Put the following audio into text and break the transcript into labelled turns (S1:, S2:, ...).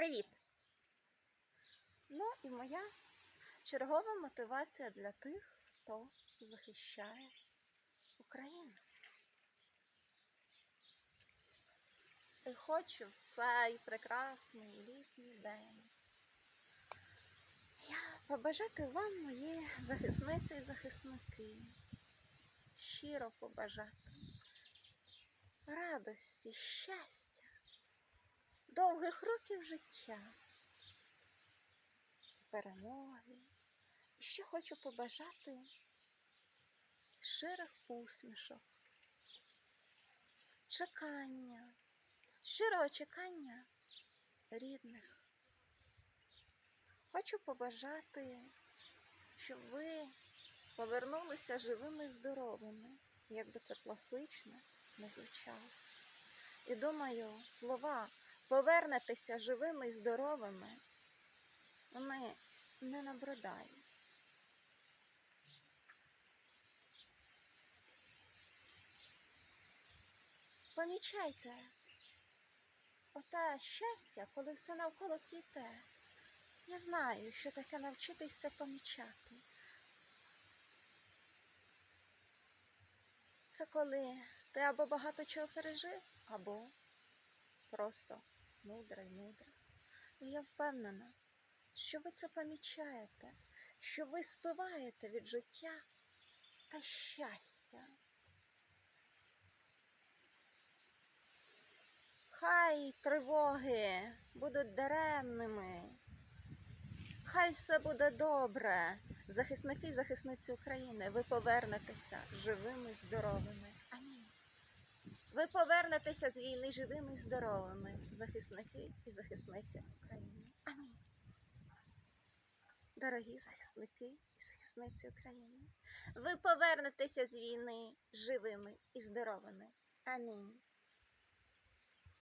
S1: Привіт! Ну і моя чергова мотивація для тих, хто захищає Україну. І хочу в цей прекрасний літній день я побажати вам, мої захисниці і захисники, щиро побажати радості, щастя, довгих років життя, перемоги. І ще хочу побажати щирих усмішок, чекання, щирого чекання рідних. Хочу побажати, щоб ви повернулися живими і здоровими, як би це класично не звучало. І думаю, слова повернетеся живими і здоровими, вони не набридають. Помічайте оте щастя, коли все навколо цвіте. Я знаю, що таке навчитись це помічати. Це коли ти або багато чого пережив, або просто мудра й мудра. І я впевнена, що ви це помічаєте, що ви спиваєте від життя та щастя. Хай тривоги будуть даремними. Хай все буде добре, захисники і захисниці України, ви повернетеся живими здоровими. Ви повернетеся з війни живими і здоровими, захисники і захисниці України. Амінь. Дорогі захисники і захисниці України, ви повернетеся з війни живими і здоровими. Амінь.